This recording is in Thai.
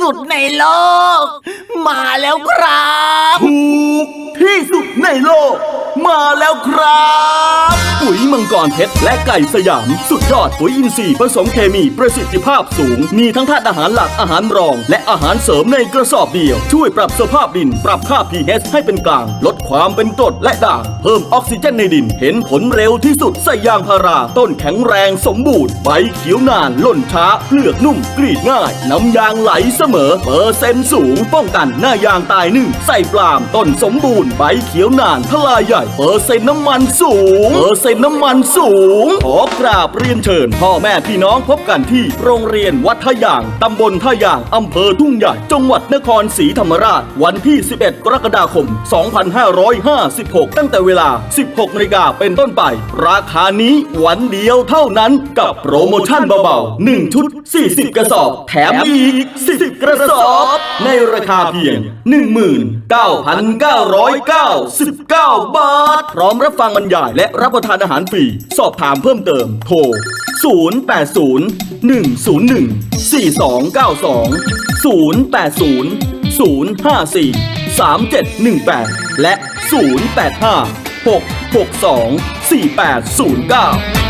สุดในโลก มาแล้วครับถูกที่สุดในโลก มาแล้วครับ ปุ๋ยมังกรเพชรและไก่สยามสุด ยอดปุ๋ยอินทรีย์ผสมเคมีประสิทธิภาพสูง มีทั้งธาตุอาหารหลักอาหารรอง และอาหารเสริมในกระสอบเดียว ช่วยปรับสภาพดิน ปรับค่า pH ให้เป็นกลาง ลดความเป็นกรดและด่าง เพิ่มออกซิเจนในดิน เห็นผลเร็วที่สุดใส่ยางพารา ต้นแข็งแรงสมบูรณ์ใบเขียวนานล่นช้าเปลือกนุ่มกรีดง่าย น้ำยางไหลเสมอ เปอร์เซ็นต์สูง ป้องกันหน้ายางตายนึ่งใส่ปลามต้นสมบูรณ์ใบเขียวนานทลายใหญ่เปอร์เซ็นต์น้ำมันสูงเปอร์เซ็นต์น้ำมันสูงขอกราบเรียนเชิญพ่อแม่พี่น้องพบกันที่โรงเรียนวัดท่ายาง ตำบลท่ายาง อำเภอทุ่งใหญ่ จังหวัดนครศรีธรรมราช วันที่ 11 กรกฎาคม 2556 ตั้งแต่เวลา 16นาฬิกาเป็นต้นไป ราคานี้วันเดียวเท่านั้นกับโปรโมชั่นเบาๆ 1 ชุด 40 กระสอบ แถมอีก 10 กระสอบ ในราคาเพียง 19,999 บาท พร้อมรับฟังบรรยายและรับประทานอาหารฟรี สอบถามเพิ่มเติมโทร 080 101 4292 080 054 3718 และ 085 662 4809